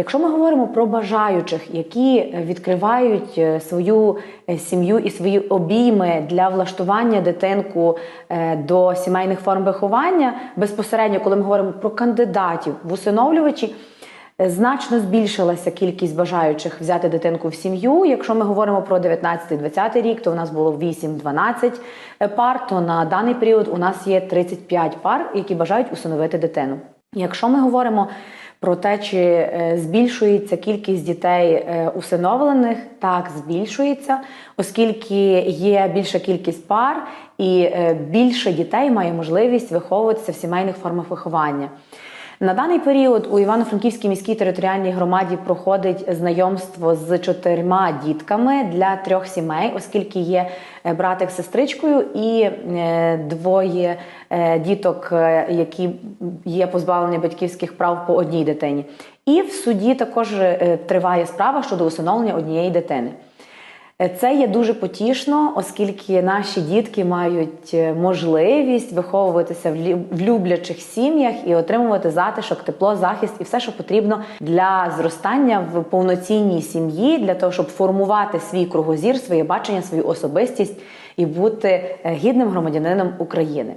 Якщо ми говоримо про бажаючих, які відкривають е, свою е, сім'ю і свої обійми для влаштування дитинку е, до сімейних форм виховання, безпосередньо, коли ми говоримо про кандидатів в усиновлювачі, значно збільшилася кількість бажаючих взяти дитинку в сім'ю. Якщо ми говоримо про 19-20 рік, то у нас було 8-12 пар, то на даний період у нас є 35 пар, які бажають усиновити дитину. Якщо ми говоримо про те, чи е, збільшується кількість дітей е, усиновлених, так збільшується, оскільки є більша кількість пар і е, більше дітей має можливість виховуватися в сімейних формах виховання. На даний період у Івано-Франківській міській територіальній громаді проходить знайомство з чотирма дітками для трьох сімей, оскільки є е, братик з сестричкою і е, двоє е, діток, які є позбавлені батьківських прав по одній дитині. І в суді також триває справа щодо усиновлення однієї дитини. Е, Це є дуже потішно, оскільки наші дітки мають е, можливість виховуватися в люблячих сім'ях і отримувати затишок, тепло, захист і все, що потрібно для зростання в повноцінній сім'ї, для того, щоб формувати свій кругозір, своє бачення, свою особистість і бути е, гідним громадянином України.